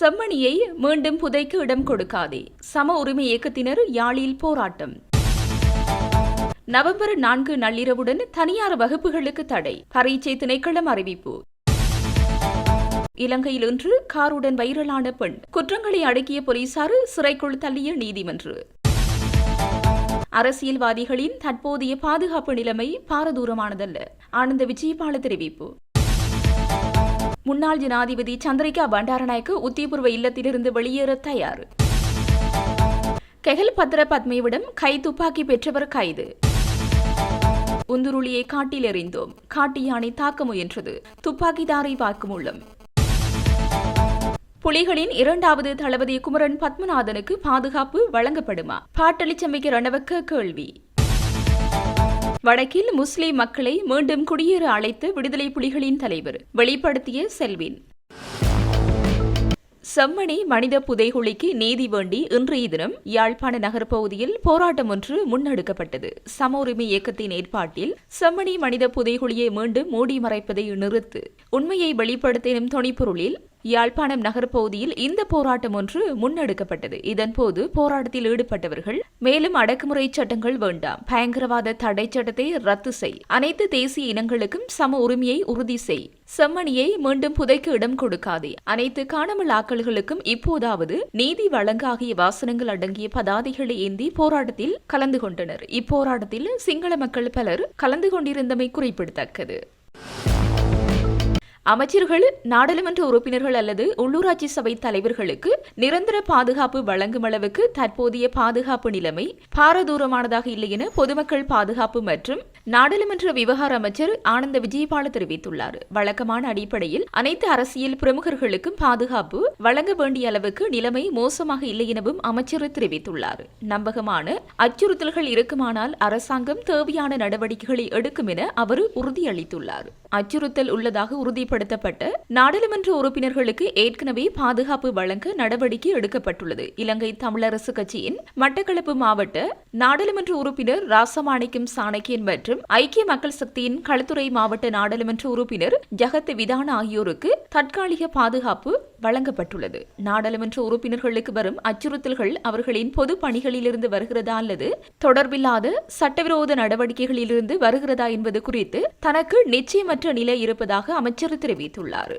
செம்மணியை மீண்டும் புதைக்க இடம் கொடுக்காதே. சம உரிமை இயக்கத்தினர் யாழில் போராட்டம். நவம்பர் நான்கு நள்ளிரவுடன் தனியார் வகுப்புகளுக்கு தடை. பரீட்சை திணைக்களம் அறிவிப்பு. இலங்கையில் இன்று காருடன் வைரலான பெண். குற்றங்களை அடக்கிய போலீசார் சிறைக்குள் தள்ளிய நீதிமன்று. அரசியல்வாதிகளின் தற்போதைய பாதுகாப்பு நிலைமை பாரதூரமானதல்ல. ஆனந்த விஜயபால தெரிவிப்பு. முன்னாள் ஜனாதிபதி சந்திரிகா பண்டாரநாயக்கு உத்தியபூர்வ இல்லத்திலிருந்து வெளியேற தயார். கெகல் பத்ர பத்மேவிடம் கை துப்பாக்கி பெற்றவர் கைது. உந்துருளியை காட்டில் எறிந்தோம். காட்டு யானை தாக்க முயன்றது. துப்பாக்கிதாரை வாக்குமூலம் புலிகளின் இரண்டாவது தளபதி குமரன் பத்மநாதனுக்கு பாதுகாப்பு வழங்கப்படுமா? பாட்டளிச்சமைக்கு ரணவக்க கேள்வி. வடக்கில் முஸ்லிம் மக்களை மீண்டும் குடியேற அழைத்து விடுதலை புலிகளின் தலைவர் வெளிப்படுத்திய செல்வின். செம்மணி மனித புதைகுழிக்கு நீதி வேண்டி இன்றைய தினம் யாழ்ப்பாண நகர் பகுதியில் போராட்டம் ஒன்று முன்னெடுக்கப்பட்டது. சம உரிமை இயக்கத்தின் ஏற்பாட்டில் செம்மணி மனித புதைகுழியை மீண்டும் மூடி மறைப்பதை நிறுத்து உண்மையை வெளிப்படுத்தினும் துணிப்பொருளில் யாழ்ப்பாணம் நகர்ப்பகுதியில் இந்த போராட்டம் ஒன்று முன்னெடுக்கப்பட்டது. இதன்போது போராட்டத்தில் ஈடுபட்டவர்கள் மேலும் அடக்குமுறை சட்டங்கள் வேண்டாம். பயங்கரவாத தடை சட்டத்தை ரத்து செய். அனைத்து தேசிய இனங்களுக்கும் சம உரிமையை உறுதி செய். செம்மணியை மீண்டும் புதைக்க இடம் கொடுக்காதே. அனைத்து காணாமல் ஆக்கல்களுக்கும் இப்போதாவது நீதி வழங்க ஆகிய வாசனங்கள் அடங்கிய பதாதைகளை ஏந்தி போராட்டத்தில் கலந்து கொண்டனர். இப்போராட்டத்தில் சிங்கள மக்கள் பலர் கலந்து கொண்டிருந்தமை குறிப்பிடத்தக்கது. அமைச்சர்கள் நாடாளுமன்ற உறுப்பினர்கள் அல்லது உள்ளூராட்சி சபை தலைவர்களுக்கு நிரந்தர பாதுகாப்பு வழங்கும் அளவுக்கு தற்போதைய பாதுகாப்பு நிலைமை பாரதூரமானதாக இல்லை என பொதுமக்கள் பாதுகாப்பு மற்றும் நாடாளுமன்ற விவகார அமைச்சர் ஆனந்த விஜயபால தெரிவித்துள்ளார். வழக்கமான அடிப்படையில் அனைத்து அரசியல் பிரமுகர்களுக்கும் பாதுகாப்பு வழங்க வேண்டிய அளவுக்கு நிலைமை மோசமாக இல்லை எனவும் அமைச்சர் தெரிவித்துள்ளார். நம்பகமான அச்சுறுத்தல்கள் இருக்குமானால் அரசாங்கம் தேவையான நடவடிக்கைகளை எடுக்கும் என அவர் உறுதியளித்துள்ளார். அச்சுறுத்தல் உள்ளதாக உறுதிப்பட செயல்படுத்தப்பட்ட நாடாளுமன்ற உறுப்பினர்களுக்கு ஏற்கனவே பாதுகாப்பு வழங்க நடவடிக்கை எடுக்கப்பட்டுள்ளது. இலங்கை தமிழரசு கட்சியின் மட்டக்களப்பு மாவட்ட நாடாளுமன்ற உறுப்பினர் ராசமாணிக்கம் சாணக்கியன் மற்றும் ஐக்கிய மக்கள் சக்தியின் களத்துறை மாவட்ட நாடாளுமன்ற உறுப்பினர் ஜகத் விதான ஆகியோருக்கு தற்காலிக பாதுகாப்பு வழங்கப்பட்டுள்ளது. நாடாளுமன்ற உறுப்பினர்களுக்கு வரும் அச்சுறுத்தல்கள் அவர்களின் பொது பணிகளிலிருந்து வருகிறதா அல்லது தொடர்பில்லாத சட்டவிரோத நடவடிக்கைகளிலிருந்து வருகிறதா என்பது குறித்து தனக்கு நிச்சயமற்ற நிலை இருப்பதாக அமைச்சர் தெரிவித்துள்ளார்.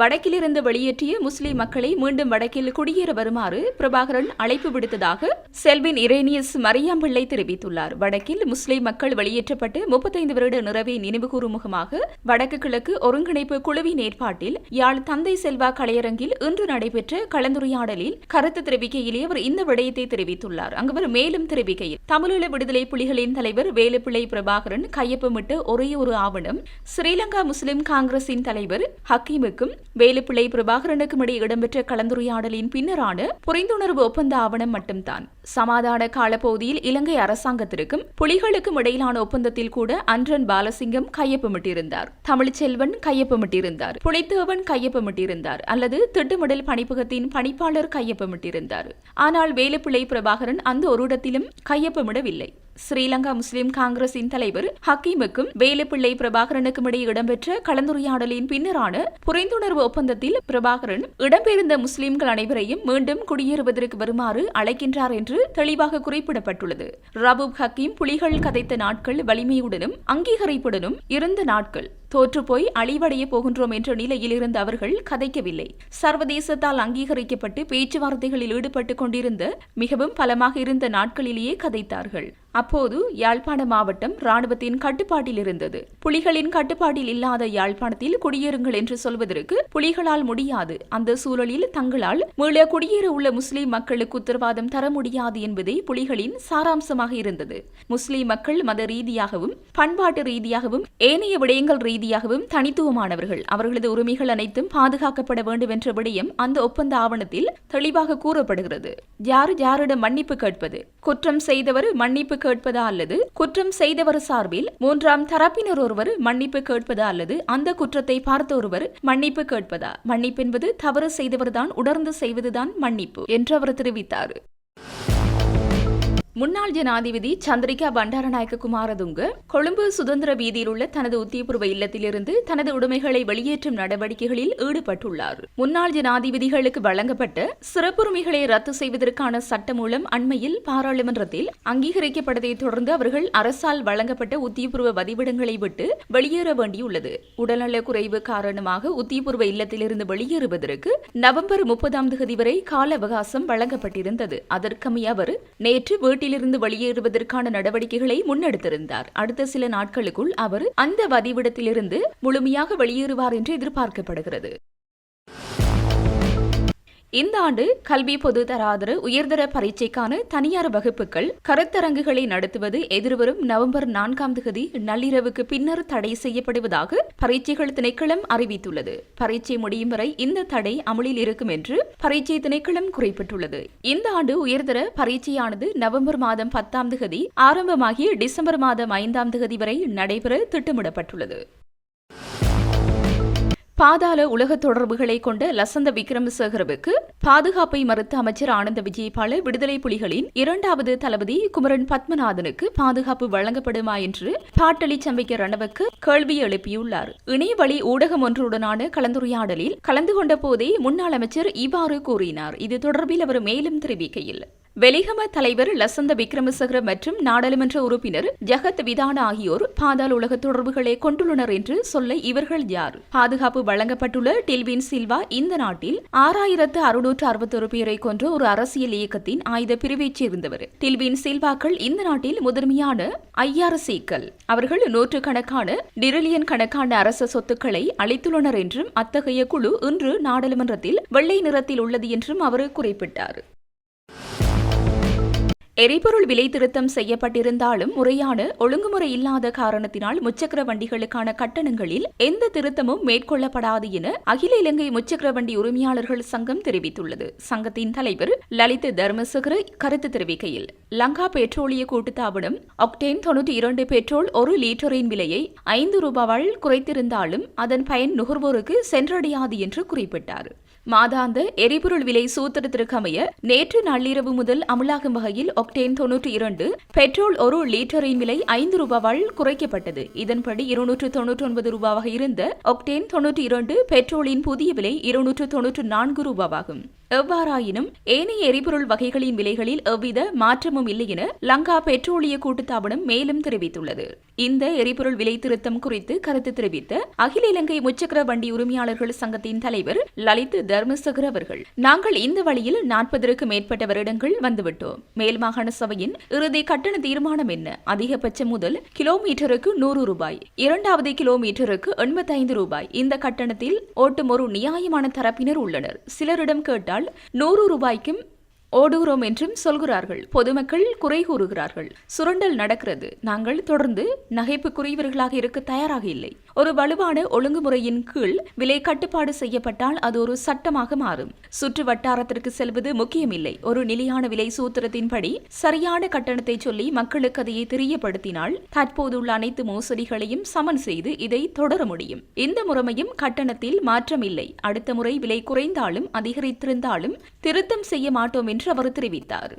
வடக்கிலிருந்து வெளியேற்றிய முஸ்லிம் மக்களை மீண்டும் வடக்கில் குடியேற வருமாறு பிரபாகரன் அழைப்பு விடுத்ததாக செல்வின் இரேனியஸ் மரியாம்பிள்ளை தெரிவித்துள்ளார். வடக்கில் முஸ்லிம் மக்கள் வெளியேற்றப்பட்டு முப்பத்தைந்து வருட நிறைவை நினைவுகூறும் முகமாக வடக்கு கிழக்கு ஒருங்கிணைப்பு குழுவின் ஏற்பாட்டில் யாழ் தந்தை செல்வா கலையரங்கில் இன்று நடைபெற்ற கலந்துரையாடலில் கருத்து தெரிவிக்கையிலே அவர் இந்த விடயத்தை தெரிவித்துள்ளார். அங்கு அவர் மேலும் தெரிவிக்கையில் தமிழீழ விடுதலை புலிகளின் தலைவர் வேலுப்பிள்ளை பிரபாகரன் கையொப்பமிட்ட ஒரே ஒரு ஆவணம் ஸ்ரீலங்கா முஸ்லிம் காங்கிரசின் தலைவர் ஹக்கீமுக்கும் வேலுப்பிள்ளை பிரபாகரனுக்கும் இடையே இடம்பெற்ற கலந்துரையாடலின் பின்னரான புரிந்துணர்வு ஒப்பந்த ஆவணம் மட்டும்தான். சமாதான காலப்பகுதியில் இலங்கை அரசாங்கத்திற்கும் புலிகளுக்கும் இடையிலான ஒப்பந்தத்தில் கூட அன்றன் பாலசிங்கம் கையொப்பமிட்டிருந்தார். தமிழ்ச்செல்வன் கையொப்பமிட்டிருந்தார். புலித்தேவன் கையொப்பமிட்டிருந்தார். அல்லது திட்டமிடல் பணிப்பகத்தின் பணிப்பாளர் கையொப்பமிட்டிருந்தார். ஆனால் வேலுப்பிள்ளை பிரபாகரன் அந்த ஒரு இடத்திலும் கையொப்பமிடவில்லை. ஸ்ரீலங்கா முஸ்லிம் காங்கிரசின் தலைவர் ஹக்கீமுக்கும் வேலுப்பிள்ளை பிரபாகரனுக்கும் இடையே இடம்பெற்ற கலந்துரையாடலின் பின்னரான புரிந்துணர்வு ஒப்பந்தத்தில் பிரபாகரன் இடம்பெயர்ந்த முஸ்லிம்கள் அனைவரையும் மீண்டும் குடியேறுவதற்கு வருமாறு அழைக்கின்றார் என்று தெளிவாக குறிப்பிடப்பட்டுள்ளது. ரபூப் ஹக்கீம் புலிகள் கதைத்த நாட்கள் வலிமையுடனும் அங்கீகரிப்புடனும் இருந்த நாட்கள். தோற்றுப்போய் அழிவடைய போகின்றோம் என்ற நிலையில் இருந்த அவர்கள் கதைக்கவில்லை. சர்வதேசத்தால் அங்கீகரிக்கப்பட்டு பேச்சுவார்த்தைகளில் ஈடுபட்டுக் கொண்டிருந்த மிகவும் பலமாக இருந்த நாட்களிலேயே கதைத்தார்கள். அப்போது யாழ்ப்பாண மாவட்டம் ராணுவத்தின் கட்டுப்பாட்டில் இருந்தது. புலிகளின் கட்டுப்பாட்டில் இல்லாத யாழ்ப்பாணத்தில் குடியேறுங்கள் என்று சொல்வதற்கு புலிகளால் முடியாது. அந்த சூழலில் தங்களால் மீள குடியேற உள்ள முஸ்லிம் மக்களுக்கு உத்தரவாதம் தர முடியாது என்பதே புலிகளின் சாராம்சமாக இருந்தது. முஸ்லிம் மக்கள் மத ரீதியாகவும் பண்பாட்டு ரீதியாகவும் ஏனைய விடயங்கள் ரீதியாகவும் தனித்துவமானவர்கள். அவர்களது உரிமைகள் அனைத்தும் பாதுகாக்கப்பட வேண்டும் என்ற விடயம் அந்த ஒப்பந்த ஆவணத்தில் தெளிவாக கூறப்படுகிறது. யார் யாரிடம் மன்னிப்பு கேட்பது? குற்றம் செய்தவர் மன்னிப்பு கேட்பதா அல்லது குற்றம் செய்தவர் சார்பில் மூன்றாம் தரப்பினர் ஒருவர் மன்னிப்பு கேட்பதா அல்லது அந்த குற்றத்தை பார்த்த ஒருவர் மன்னிப்பு கேட்பதா? மன்னிப்பு என்பது தவறு செய்தவர்தான் உணர்ந்து செய்வதுதான் மன்னிப்பு என்று அவர் தெரிவித்தார். முன்னாள் ஜனாதிபதி சந்திரிகா பண்டாரநாயக்க குமாரதுங்க கொழும்பு சுதந்திர வீதியில் உள்ள தனது உத்தியபூர்வ இல்லத்திலிருந்து தனது உடைமைகளை வெளியேற்றும் நடவடிக்கைகளில் ஈடுபட்டுள்ளார். முன்னாள் ஜனாதிபதிகளுக்கு வழங்கப்பட்ட சிறப்புரிமைகளை ரத்து செய்வதற்கான சட்டமூலம் அண்மையில் பாராளுமன்றத்தில் அங்கீகரிக்கப்பட்டதை தொடர்ந்து அவர்கள் அரசால் வழங்கப்பட்ட உத்தியபூர்வ வதிவிடங்களை விட்டு வெளியேற வேண்டியுள்ளது. உடல்நலக் குறைவு காரணமாக உத்தியபூர்வ இல்லத்திலிருந்து வெளியேறுவதற்கு நவம்பர் முப்பதாம் தேதி வரை கால அவகாசம் வழங்கப்பட்டிருந்தது. அதற்கமைய அவர் நேற்று வீட்டிலிருந்து வெளியேறுவதற்கான நடவடிக்கைகளை முன்னெடுத்திருந்தார். அடுத்த சில நாட்களுக்குள் அவர் அந்த வதிவிடத்திலிருந்து முழுமையாக வெளியேறுவார் என்று எதிர்பார்க்கப்படுகிறது. இந்த ஆண்டு கல்வி பொது தராதர உயர்தர பரீட்சைக்கான தனியார் வகுப்புகள் கருத்தரங்குகளை நடத்துவது எதிர்வரும் நவம்பர் நான்காம் தேதி நள்ளிரவுக்கு பின்னர் தடை செய்யப்படுவதாக பரீட்சைகள் திணைக்களம் அறிவித்துள்ளது. பரீட்சை முடியும் வரை இந்த தடை அமலில் இருக்கும் என்று பரீட்சை திணைக்களம் குறிப்பிட்டுள்ளது. இந்த ஆண்டு உயர்தர பரீட்சையானது நவம்பர் மாதம் பத்தாம் தேதி ஆரம்பமாகி டிசம்பர் மாதம் ஐந்தாம் தேதி வரை நடைபெற திட்டமிடப்பட்டுள்ளது. பாதாள உலக தொடர்புகளை கொண்ட லசந்த விக்ரமசேகரவுக்கு பாதுகாப்பை மறுத்த அமைச்சர் ஆனந்த விஜயபால விடுதலை புலிகளின் இரண்டாவது தளபதி குமரன் பத்மநாதனுக்கு பாதுகாப்பு வழங்கப்படுமா என்று பாட்டளி சம்பிக்க ரணவுக்கு கேள்வி எழுப்பியுள்ளார். இணையவழி ஊடகம் ஒன்றுடனான கலந்துரையாடலில் கலந்து கொண்ட போதே முன்னாள் அமைச்சர் இவ்வாறு கூறினார். இது தொடர்பில் அவர் மேலும் தெரிவிக்கையில் வெலிகம தலைவர் லசந்த விக்ரமசகர மற்றும் நாடாளுமன்ற உறுப்பினர் ஜகத் விதான ஆகியோர் பாதாள உலக தொடர்புகளை கொண்டுள்ளனர் என்று சொல்ல இவர்கள் யார்? பாதுகாப்பு வழங்கப்பட்டுள்ள டில்வின் சில்வா இந்த நாட்டில் ஆறாயிரத்து அறுநூற்று அறுபத்தொரு பேரை கொன்ற ஒரு அரசியல் இயக்கத்தின் ஆயுத பிரிவைச் சேர்ந்தவர். டில்வின் சில்வாக்கள் இந்த நாட்டில் முதன்மையான ஐஆர்சிக்கள் அவர்கள் நூற்றுக்கணக்கான டிரிலியன் கணக்கான அரச சொத்துக்களை அளித்துள்ளனர் என்றும் அத்தகைய குழு இன்று நாடாளுமன்றத்தில் வெள்ளை நிறத்தில் உள்ளது என்றும் அவர் குறிப்பிட்டார். எரிபொருள் விலை திருத்தம் செய்யப்பட்டிருந்தாலும் முறையான ஒழுங்குமுறை இல்லாத காரணத்தினால் முச்சக்கர வண்டிகளுக்கான கட்டணங்களில் எந்த திருத்தமும் மேற்கொள்ளப்படாது என அகில இலங்கை முச்சக்கர வண்டி உரிமையாளர்கள் சங்கம் தெரிவித்துள்ளது. சங்கத்தின் தலைவர் லலித் தர்மசகர கருத்து தெரிவிக்கையில் லங்கா பெட்ரோலிய கூட்டுத்தாபனம் ஒக்டேன் தொன்னூற்றி இரண்டு பெட்ரோல் ஒரு லீட்டரின் விலையை ஐந்து ரூபாவால் குறைத்திருந்தாலும் அதன் பயன் நுகர்வோருக்கு சென்றடையாது என்று குறிப்பிட்டார். மாதாந்த எரிபொருள் விலை சூத்திரத்திற்கமைய நேற்று நள்ளிரவு முதல் அமலாகும் வகையில் ஒக்டேன் தொன்னூற்றி இரண்டு பெட்ரோல் ஒரு லிட்டரின் விலை ஐந்து ரூபாவால் குறைக்கப்பட்டது. இதன்படி இருநூற்று தொன்னூற்றி ஒன்பது ரூபாவாக இருந்த ஒக்டேன் தொன்னூற்றி இரண்டு பெட்ரோலின் புதிய விலை இருநூற்று தொன்னூற்று நான்கு ரூபாவாகும். எவ்வாறாயினும் ஏனைய எரிபொருள் வகைகளின் விலைகளில் எவ்வித மாற்றமும் இல்லை என லங்கா பெட்ரோலிய கூட்டுத்தாபனம் மேலும் தெரிவித்துள்ளது. இந்த எரிபொருள் விலை திருத்தம் குறித்து கருத்து தெரிவித்த அகில இலங்கை முச்சக்கர வண்டி உரிமையாளர்கள் சங்கத்தின் தலைவர் லலித் தர்மசகர் அவர்கள் நாங்கள் இந்த வழியில் நாற்பதற்கு மேற்பட்ட வருடங்கள் வந்துவிட்டோம். மேலுமாக மாகாண சபையின் இறுதி கட்டண தீர்மானம் என்ன? அதிகபட்சம் முதல் கிலோமீட்டருக்கு நூறு ரூபாய். இரண்டாவது கிலோமீட்டருக்கு எண்பத்தைந்து ரூபாய். இந்த கட்டணத்தில் ஓட்டும் ஒரு நியாயமான தரப்பினர் உள்ளனர். சிலரிடம் கேட்டால் நூறு ரூபாய்க்கும் ஓடுகிறோம் என்றும் சொல்கிறார்கள். பொதுமக்கள் குறை கூறுகிறார்கள். சுரண்டல் நடக்கிறது. நாங்கள் தொடர்ந்து நகைப்புக்குரியவர்களாக இருக்க தயாராக இல்லை. ஒரு வலுவான ஒழுங்குமுறையின் கீழ் விலை கட்டுப்பாடு செய்யப்பட்டால் அது ஒரு சட்டமாக மாறும். சுற்று வட்டாரத்திற்கு செல்வது முக்கியமில்லை. ஒரு நிலையான விலை சூத்திரத்தின்படி சரியான கட்டணத்தை சொல்லி மக்களுக்கு அதையை தெரியப்படுத்தினால் தற்போதுள்ள அனைத்து மோசடிகளையும் சமன் செய்து இதை தொடர முடியும். இந்த முறைமையும் கட்டணத்தில் மாற்றமில்லை. அடுத்த முறை விலை குறைந்தாலும் அதிகரித்திருந்தாலும் திருத்தம் செய்ய மாட்டோம் என்று அவர் தெரிவித்தார்.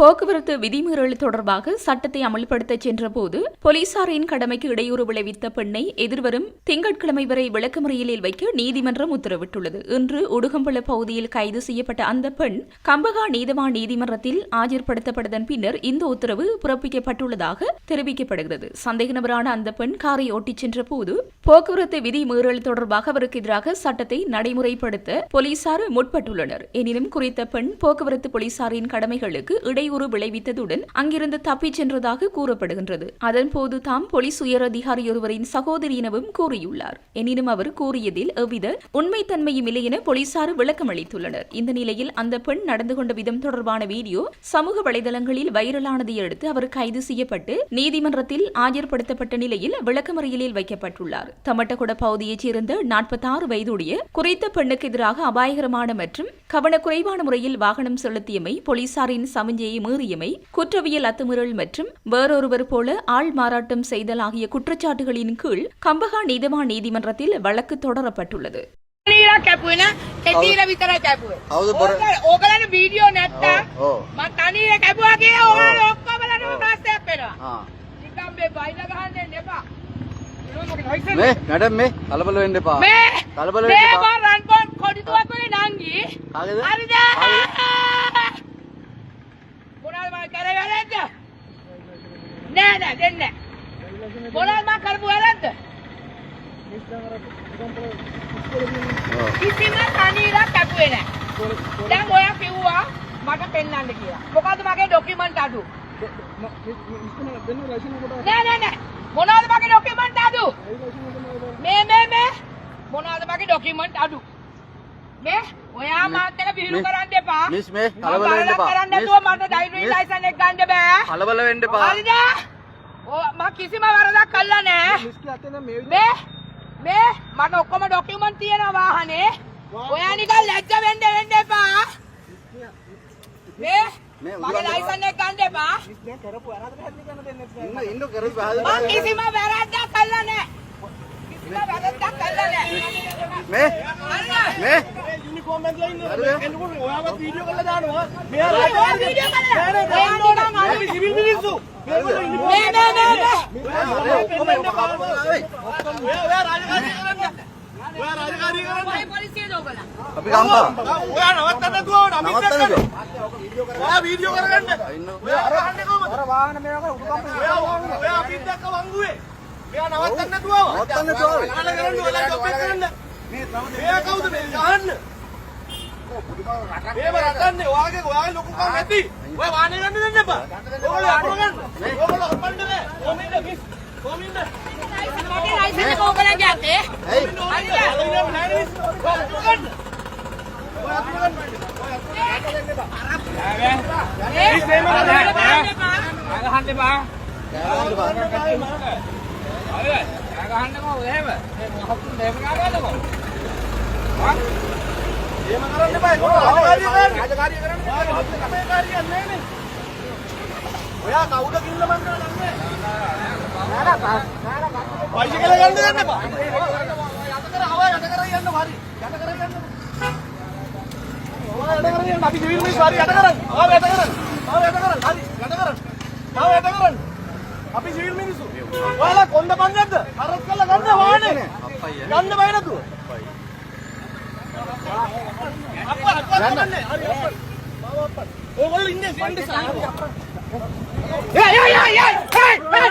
போக்குவரத்து விதிமீறல் தொடர்பாக சட்டத்தை அமல்படுத்த சென்றபோது போலீசாரின் கடமைக்கு இடையூறு விளைவித்த பெண்ணை எதிர்வரும் திங்கட்கிழமை வரை விளக்கமறியலில் வைக்க நீதிமன்றம் உத்தரவிட்டுள்ளது. இன்று உடுகம்பள பகுதியில் கைது செய்யப்பட்ட அந்த பெண் கம்பகா நீதவான் நீதிமன்றத்தில் ஆஜர்படுத்தப்பட்டதன் பின்னர் இந்த உத்தரவு பிறப்பிக்கப்பட்டுள்ளதாக தெரிவிக்கப்படுகிறது. சந்தேக நபரான அந்த பெண் காரை ஓட்டிச் சென்ற போது போக்குவரத்து விதி மீறல் தொடர்பாக அவருக்கு எதிராக சட்டத்தை நடைமுறைப்படுத்த போலீசார் முற்பட்டுள்ளனர். எனினும் குறித்த பெண் போக்குவரத்து போலீசாரின் கடமைகளுக்கு இடையூறு இடையூறு விளைவித்ததுடன் அங்கிருந்து தப்பிச் சென்றதாக கூறப்படுகின்றது. அதன்போது தாம் போலீஸ் உயர் அதிகாரி ஒருவரின் சகோதரி எனவும் கூறியுள்ளார். எனினும் அவர் கூறியதில் எவ்வித உண்மைத்தன்மையும் இல்லை என போலீசார் விளக்கம் அளித்துள்ளனர் இந்த நிலையில் அந்த பெண் நடந்து கொண்ட விதம் தொடர்பான வீடியோ சமூக வலைதளங்களில் வைரலானதை அடுத்து அவர் கைது செய்யப்பட்டு நீதிமன்றத்தில் ஆஜர்படுத்தப்பட்ட நிலையில் விளக்கமறியலில் வைக்கப்பட்டுள்ளார். தமட்டகுட பகுதியைச் சேர்ந்த நாற்பத்தாறு வயதுடைய குறித்த பெண்ணுக்கு எதிராக அபாயகரமான மற்றும் கவனக்குறைவான முறையில் வாகனம் செலுத்தியமை போலீசாரின் சமஞ்சையை மீறியமை குற்றவியல் அத்துமீறல் மற்றும் வேறொருவர் போல ஆள் மாறாட்டம் செய்தல் ஆகிய குற்றச்சாட்டுகளின் கீழ் கம்பகா நீதவான் நீதிமன்றத்தில் வழக்கு தொடரப்பட்டுள்ளது. ಮೇಡಮ್ ಮೇ කරේ වැරද්ද නෑ නෑ දෙන්නේ නෑ. මොනවද මම කරපු වැරද්ද? ඔව්. කිසිම තනීරක් කැපුවේ නෑ. දැන් ඔයා කිව්වා මට පෙන්වන්න කියලා. මොකද්ද මගේ ඩොකියුමන්ට් අඩු? නෑ නෑ නෑ. මොනවද මගේ ඩොකියුමන්ට් අඩු? මේ මේ මේ. මොනවද මගේ ඩොකියුමන්ට් අඩු? මේ ඔයා මාත් එක විහිළු මිස්- කරන්න එපා. මිස් මේ මම කලබල වෙන්න එපා. කරන්න මිස්- නැතුව මට ඩ්‍රයිවිං මිස්- ලයිසන් එක ගන්න බෑ. කලබල වෙන්න එපා. හරිද? ඔය මම කිසිම වරදක් කළා නෑ. මේ මේ මට ඔක්කොම ඩොකියුමන්ට් තියෙනවා වාහනේ. ඔයා නිකන් ලැජ්ජ වෙන්න වෙන්න එපා. මේ මේ මගේ ලයිසන් එක ගන්න එපා. ඉන්න ඉන්න කරේ පහද. මම කිසිම වැරද්දක් කළා නෑ කිසිම වැරද්දක් කළා නෑ මේ මේ යුනිෆෝම් එකේ ඉන්නේ කෙනෙකුට ඔයාවත් වීඩියෝ කරලා දානවා මෙයා රාජකාරිය නෑ? සිවිල් මිනිස්සු මේ නෑ? නෑ නෑ ඔක්කොම ඔයා රාජකාරිය කරන්නේ ඔයා රාජකාරිය කරන්නේ පොලිසියට ඕගොල්ලෝ අපි ගම්පා ඔයා නවත්තන්න දුවවන අමිත් දැක්කද ඔයා වීඩියෝ කරගන්න. ඔයා අරහන්නේ කොහමද අර වාහන මේ වගේ උඩු කම්පේ ඔයා ඔයා අමිත් දැක්ක වංගුවේ. නවත්තන්න නවත්තන්න කවුද මේ? ගහන්න. මේව රටන්නේ ඔයාගේ ඔයාගේ ලොකුකම් ඇති. ඔය වානේ ගන්න දෙන්න එපා. ඔයගොල්ලෝ අරව ගන්න. ඔයගොල්ලෝ හොපන්න බෑ. කොමින්ද මිස් කොමින්ද? මගේ ලයිසන් එක ඕගලන්ගේ අතේ හරි ගන්න ඔය අතුර ගන්න. ඔය අතුර ගන්න. එපා අරප් නෑ නෑ මිස් එහෙම ගන්න එපා. අරහන්න එපා. ගහන්න බෑ. එහෙම කරන්න එපා. ඒගොල්ලෝ රාජකාරිය කරන්න. රාජකාරිය කරන්න. ඔයාගේ හොත් කාරියක් නෑනේ. ඔයා කවුද කිල්ල මන් කරන්නේ? බයිසිකල යන්න දෙන්න එපා. යට කර ආවා යට කර යන්න හරි. යට කර යන්න. ඔයා යට කර යන්න. අපි සිවිල් මිනිස්සු හරි යට කරන්. ආව යට කරන්. ආව යට කරන්. හරි යට කරන්. ආව යට කරන්. අපි සිවිල් මිනිස්සු. ඔයාලා කොන්ද පන්නද්ද? හරස් කරලා ගන්න වාහනේ. අප්පයි. ගන්න බය නැතුව. අප්පා අප්පා ගන්නනේ. හරි අප්පා. මාව අප්පා. ඕගොල්ලෝ ඉන්නේ ඉන්නේ සාහේ. යා යා යා යා. හේ හේ.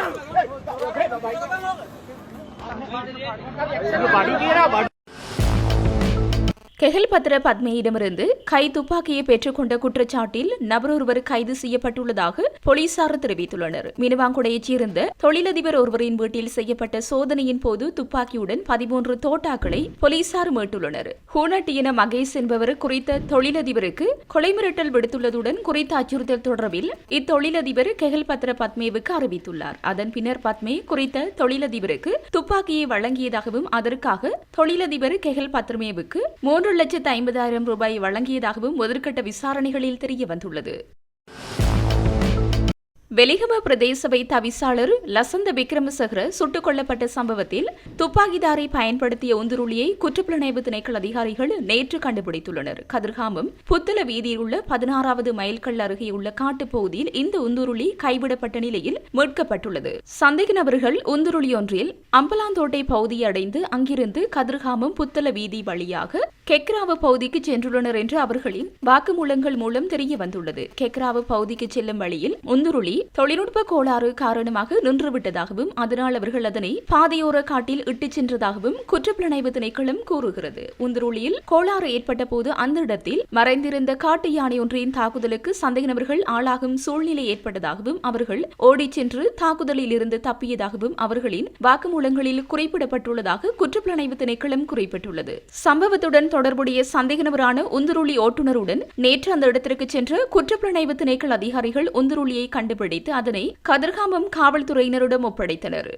බඩු කියනවා බඩු. கெஹல்பத்ர பத்மியிடமிருந்து கை துப்பாக்கியை பெற்றுக்கொண்ட குற்றச்சாட்டில் நபர் ஒருவர் கைது செய்யப்பட்டுள்ளதாக போலீசார் தெரிவித்துள்ளனர். மினுவாங்குடையைச் சேர்ந்த தொழிலதிபர் ஒருவரின் வீட்டில் செய்யப்பட்ட சோதனையின் போது துப்பாக்கியுடன் பதிமூன்று தோட்டாக்களை போலீசார் மீட்டுள்ளனர். ஹூனட்டியன மகேஷ் என்பவர் குறித்த தொழிலதிபருக்கு கொலை மிரட்டல் விடுத்துள்ளதுடன் குறித்த அச்சுறுத்தல் தொடர்பில் இத்தொழிலதிபர் கெஹல்பத்ர பத்மேவுக்கு அறிவித்துள்ளார். அதன் பின்னர் பத்மே குறித்த தொழிலதிபருக்கு துப்பாக்கியை வழங்கியதாகவும் அதற்காக தொழிலதிபர் கெஹல் பத்மேவுக்கு மூன்று லட்சத்து ஐம்பதாயிரம் ரூபாய் வழங்கியதாகவும் முதற்கட்ட விசாரணைகளில் தெரிய வந்துள்ளது வெலிகம பிரதேச தவிசாளர் லசந்த விக்ரமசகர சுட்டுக் கொல்லப்பட்ட சம்பவத்தில் துப்பாக்கிதாரை பயன்படுத்திய உந்துருளியை குற்றப்புலனாய்வு திணைக்கள அதிகாரிகள் நேற்று கண்டுபிடித்துள்ளனர். கதிர்காமம் புத்தள வீதியில் உள்ள பதினாறாவது மைல்கல் அருகே உள்ள காட்டுப் பகுதியில் இந்த உந்துருளி கைவிடப்பட்ட நிலையில் மீட்கப்பட்டுள்ளது. சந்தேக நபர்கள் உந்துருளி ஒன்றில் அம்பலாந்தோட்டை பகுதியை அடைந்து அங்கிருந்து கதிர்காமம் புத்தள வீதி வழியாக கெக்ராவு பகுதிக்கு சென்றுள்ளனர் என்று அவர்களின் வாக்குமூலங்கள் மூலம் தெரிய வந்துள்ளது கெக்ராவு பகுதிக்கு செல்லும் வழியில் உந்துருளி தொழில்நுட்ப கோளாறு காரணமாக நின்றுவிட்டதாகவும் அதனால் அவர்கள் அதனை பாதையோர காட்டில் இட்டுச் சென்றதாகவும் குற்றப்புலனாய்வு திணைக்களம் கூறுகிறது. உந்துருளியில் கோளாறு ஏற்பட்ட போது அந்த இடத்தில் மறைந்திருந்த காட்டு யானை ஒன்றின் தாக்குதலுக்கு சந்தேக நபர்கள் ஆளாகும் சூழ்நிலை ஏற்பட்டதாகவும் அவர்கள் ஓடிச் சென்று தாக்குதலில் இருந்து தப்பியதாகவும் அவர்களின் வாக்குமூலங்களில் குறிப்பிடப்பட்டுள்ளதாக குற்றப்புலனாய்வு திணைக்களம் குறிப்பிட்டுள்ளது. சம்பவத்துடன் தொடர்புடைய சந்தேக நபரான உந்துருளி ஓட்டுநருடன் நேற்று அந்த இடத்திற்கு சென்ற குற்றப்புலனாய்வு திணைக்கள அதிகாரிகள் உந்துருளியை கண்டுபிடித்து அதனை கதிர்காமம் காவல்துறையினரிடம் ஒப்படைத்தனர்.